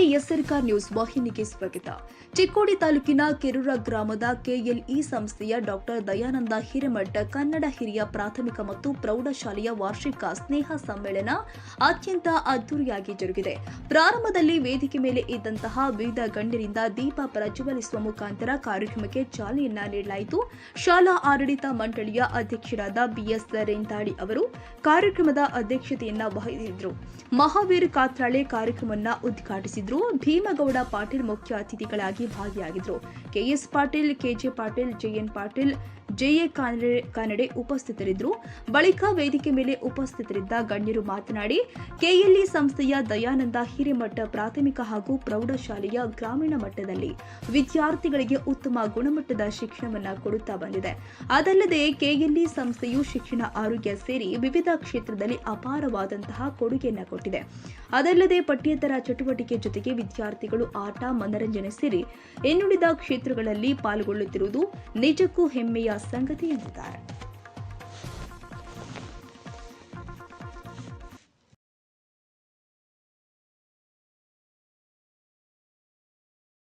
ಸರ್ಕಾರ್ ನ್ಯೂಸ್ ವಾಹಿನಿಗೆ ಸ್ವಾಗತ. ಚಿಕ್ಕೋಡಿ ತಾಲೂಕಿನ ಕೆರೂರ ಗ್ರಾಮದ ಕೆಎಲ್ಇ ಸಂಸ್ಥೆಯ ಡಾಕ್ಟರ್ ದಯಾನಂದ ಹಿರೇಮಠ ಕನ್ನಡ ಹಿರಿಯ ಪ್ರಾಥಮಿಕ ಮತ್ತು ಪ್ರೌಢಶಾಲೆಯ ವಾರ್ಷಿಕ ಸ್ನೇಹ ಸಮ್ಮೇಳನ ಅತ್ಯಂತ ಅದ್ದೂರಿಯಾಗಿ ಜರುಗಿದೆ. ಪ್ರಾರಂಭದಲ್ಲಿ ವೇದಿಕೆ ಮೇಲೆ ಇದ್ದಂತಹ ವಿವಿಧ ಗಣ್ಯರಿಂದ ದೀಪ ಪ್ರಜ್ವಲಿಸುವ ಮುಖಾಂತರ ಕಾರ್ಯಕ್ರಮಕ್ಕೆ ಚಾಲನೆಯನ್ನ ನೀಡಲಾಯಿತು. ಶಾಲಾ ಆಡಳಿತ ಮಂಡಳಿಯ ಅಧ್ಯಕ್ಷರಾದ ಬಿಎಸ್ ರೇಂತಾಡಿ ಅವರು ಕಾರ್ಯಕ್ರಮದ ಅಧ್ಯಕ್ಷತೆಯನ್ನ ವಹಿಸಿದ್ರು ಮಹಾವೀರ್ ಕಾತ್ರಾಳೆ ಕಾರ್ಯಕ್ರಮವನ್ನು ಉದ್ಘಾಟಿಸಿದ್ರು. ಭೀಮಗೌಡ ಪಾಟೀಲ್ ಮುಖ್ಯ ಅತಿಥಿಗಳಾಗಿ ಭಾಗಿಯಾಗಿದ್ರು. K S Patil K J Patil J N Patil J A Kanade Kanade ಉಪಸ್ಥಿತರಿದ್ದರು. ಬಳಿಕ ವೇದಿಕೆ ಮೇಲೆ ಉಪಸ್ಥಿತರಿದ್ದ ಗಣ್ಯರು ಮಾತನಾಡಿ, ಕೆಎಲ್ಇ ಸಂಸ್ಥೆಯ ದಯಾನಂದ ಹಿರೇಮಠ ಪ್ರಾಥಮಿಕ ಹಾಗೂ ಪ್ರೌಢಶಾಲೆಯ ಗ್ರಾಮೀಣ ಮಟ್ಟದಲ್ಲಿ ವಿದ್ಯಾರ್ಥಿಗಳಿಗೆ ಉತ್ತಮ ಗುಣಮಟ್ಟದ ಶಿಕ್ಷಣವನ್ನ ಕೊಡುತ್ತಾ ಬಂದಿದೆ. ಅದಲ್ಲದೆ ಕೆಎಲ್ಇ ಸಂಸ್ಥೆಯು ಶಿಕ್ಷಣ, ಆರೋಗ್ಯ ಸೇರಿ ವಿವಿಧ ಕ್ಷೇತ್ರದಲ್ಲಿ ಅಪಾರವಾದಂತಹ ಕೊಡುಗೆಯನ್ನ ಕೊಟ್ಟಿದೆ. ಅದಲ್ಲದೆ ಪಠ್ಯೇತರ ಚಟುವಟಿಕೆ ಜೊತೆಗೆ ವಿದ್ಯಾರ್ಥಿಗಳು ಆಟ, ಮನರಂಜನೆ ಸೇರಿ ಇನ್ನುಳಿದ ಕ್ಷೇತ್ರಗಳಲ್ಲಿ ಪಾಲ್ಗೊಳ್ಳುತ್ತಿರುವುದು ನಿಜಕ್ಕೂ ಹೆಮ್ಮೆಯ 三个电子袋。